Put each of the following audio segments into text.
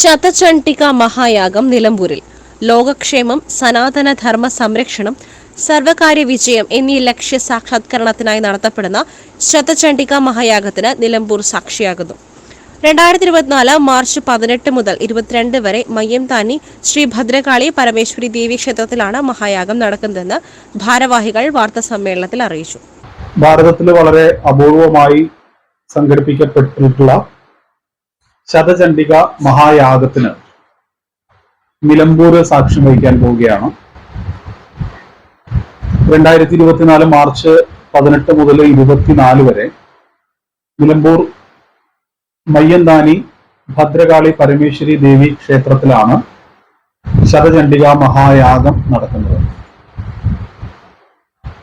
ശതചണ്ഡിക മഹായാഗം നിലമ്പൂരിൽ. ലോകക്ഷേമം സനാതന ധർമ്മ സംരക്ഷണം സർവകാര്യ വിജയം എന്നീ ലക്ഷ്യ സാക്ഷാത്കരണത്തിനായി നടത്തപ്പെടുന്ന ശതചണ്ഡിക മഹായാഗത്തിന് നിലമ്പൂർ സാക്ഷിയാകുന്നു. രണ്ടായിരത്തി ഇരുപത്തിനാല് മാർച്ച് പതിനെട്ട് മുതൽ ഇരുപത്തിരണ്ട് വരെ മയ്യംതാനി ശ്രീ ഭദ്രകാളി പരമേശ്വരി ദേവി ക്ഷേത്രത്തിലാണ് മഹായാഗം നടക്കുന്നതെന്ന് ഭാരവാഹികൾ വാർത്താ സമ്മേളനത്തിൽ അറിയിച്ചു. ഭാരതത്തിൽ വളരെ അപൂർവമായി സംഘടിപ്പിക്കപ്പെട്ടിട്ടുള്ള ശതചണ്ഡിക മഹായാഗത്തിന് നിലമ്പൂർ സാക്ഷ്യം വഹിക്കാൻ പോവുകയാണ്. രണ്ടായിരത്തി ഇരുപത്തിനാല് മാർച്ച് പതിനെട്ട് മുതൽ ഇരുപത്തിനാല് വരെ നിലമ്പൂർ മയ്യന്താനി ഭദ്രകാളി പരമേശ്വരി ദേവി ക്ഷേത്രത്തിലാണ് ശതചണ്ഡിക മഹായാഗം നടക്കുന്നത്.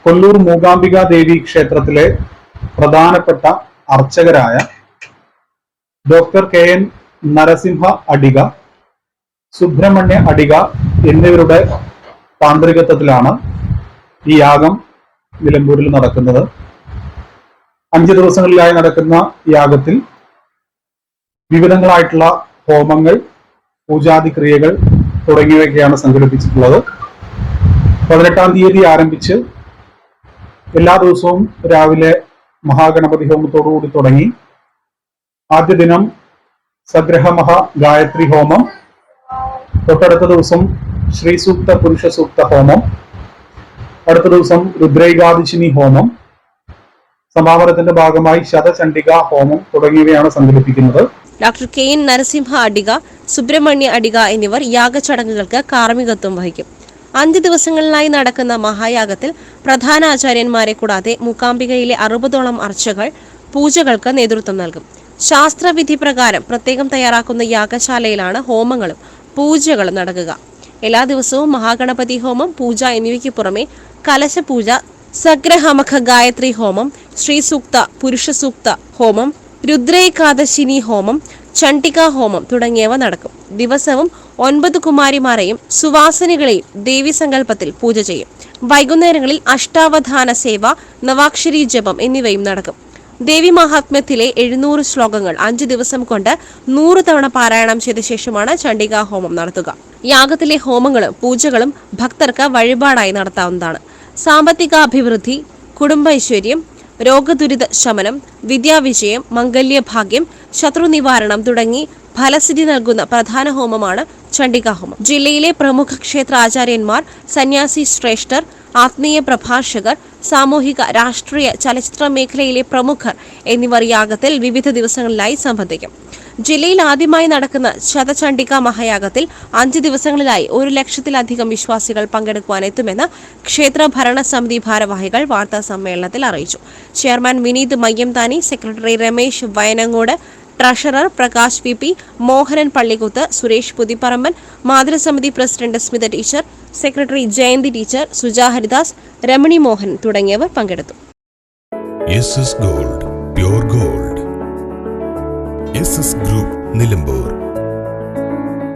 കൊല്ലൂർ മൂകാംബിക ദേവി ക്ഷേത്രത്തിലെ പ്രധാനപ്പെട്ട അർച്ചകരായ doctor K N Narasimha Adiga Subrahmanya Adiga എന്നിവരുടെ താന്ത്രികത്വത്തിലാണ് ഈ യാഗം നിലമ്പൂരിൽ നടക്കുന്നത്. അഞ്ച് ദിവസങ്ങളിലായി നടക്കുന്ന യാഗത്തിൽ വിവിധങ്ങളായിട്ടുള്ള ഹോമങ്ങൾ പൂജാതി ക്രിയകൾ തുടങ്ങിയവയൊക്കെയാണ് സംഘടിപ്പിച്ചിട്ടുള്ളത്. പതിനെട്ടാം തീയതി ആരംഭിച്ച് എല്ലാ ദിവസവും രാവിലെ മഹാഗണപതി ഹോമത്തോടുകൂടി തുടങ്ങി ആദ്യ ദിനം സഗ്രഹമഹ ഗായത്രി ഹോമം. തൊട്ടടുത്ത ദിവസം ശ്രീ സൂക്ത പുരുഷ സൂക്ത ഹോമം. അടുത്ത ദിവസം രുദ്രൈകാദിശിനി ഹോമം. സമാപനത്തിന്റെ ഭാഗമായി ശതചണ്ഡിക ഹോമം തുടങ്ങിയവയാണ് സംഘടിപ്പിക്കുന്നത്. Doctor K N Narasimha Adiga Subrahmanya Adiga എന്നിവർ യാഗചടങ്ങുകൾക്ക് കാർമ്മികത്വം വഹിക്കും. അഞ്ച് ദിവസങ്ങളിലായി നടക്കുന്ന മഹായാഗത്തിൽ പ്രധാന ആചാര്യന്മാരെ കൂടാതെ മൂകാംബികയിലെ അറുപതോളം അർച്ചകൾ പൂജകൾക്ക് നേതൃത്വം നൽകും. ശാസ്ത്രവിധി പ്രകാരം പ്രത്യേകം തയ്യാറാക്കുന്ന യാഗശാലയിലാണ് ഹോമങ്ങളും പൂജകളും നടക്കുക. എല്ലാ ദിവസവും മഹാഗണപതി ഹോമം പൂജ എന്നിവയ്ക്ക് പുറമെ കലശപൂജ സഗ്രഹമഖ ഗായത്രി ഹോമം ശ്രീസൂക്ത പുരുഷസൂക്ത ഹോമം രുദ്രേകാദശിനി ഹോമം ചണ്ഡിക ഹോമം തുടങ്ങിയവ നടക്കും. ദിവസവും ഒൻപത് കുമാരിമാരെയും സുവാസനികളെയും ദേവി സങ്കല്പത്തിൽ പൂജ ചെയ്യും. വൈകുന്നേരങ്ങളിൽ അഷ്ടാവധാന സേവ നവാക്ഷരി ജപം എന്നിവയും നടക്കും. ദേവി മഹാത്മ്യത്തിലെ എഴുന്നൂറ് ശ്ലോകങ്ങൾ അഞ്ചു ദിവസം കൊണ്ട് നൂറ് തവണ പാരായണം ചെയ്ത ശേഷമാണ് ചണ്ഡികാ ഹോമം നടത്തുക. യാഗത്തിലെ ഹോമങ്ങളും പൂജകളും ഭക്തർക്ക് വഴിപാടായി നടത്താവുന്നതാണ്. സാമ്പത്തിക അഭിവൃദ്ധി കുടുംബ ഐശ്വര്യം രോഗദുരിത ശമനം വിദ്യാവിജയം മംഗല്യഭാഗ്യം ശത്രു നിവാരണം തുടങ്ങി ഫലസിദ്ധി നൽകുന്ന പ്രധാന ഹോമമാണ് ചണ്ഡികാ ഹോമം. ജില്ലയിലെ പ്രമുഖ ക്ഷേത്രാചാര്യന്മാർ സന്യാസി ശ്രേഷ്ഠർ ആത്മീയ പ്രഭാഷകർ സാമൂഹിക രാഷ്ട്രീയ ചലച്ചിത്ര മേഖലയിലെ പ്രമുഖർ എന്നിവർ യാഗത്തിൽ വിവിധ ദിവസങ്ങളിലായി സംബന്ധിക്കും. ജില്ലയിൽ ആദ്യമായി നടക്കുന്ന ശതചണ്ഡിക മഹായാഗത്തിൽ അഞ്ച് ദിവസങ്ങളിലായി ഒരു ലക്ഷത്തിലധികം വിശ്വാസികൾ പങ്കെടുക്കുവാനെത്തുമെന്ന് ക്ഷേത്ര ഭരണസമിതി ഭാരവാഹികൾ വാർത്താ സമ്മേളനത്തിൽ അറിയിച്ചു. Chairman Vineeth Mayyamthani secretary Ramesh Vayanangode treasurer Prakash V P Mohanan Pallikuth Suresh Puthiparamban മാതൃസമിതി president Smitha teacher secretary Jayanthi teacher Suja Haridas Ramani Mohan തുടങ്ങിയവർ പങ്കെടുത്തു. Gold gold group Nilambur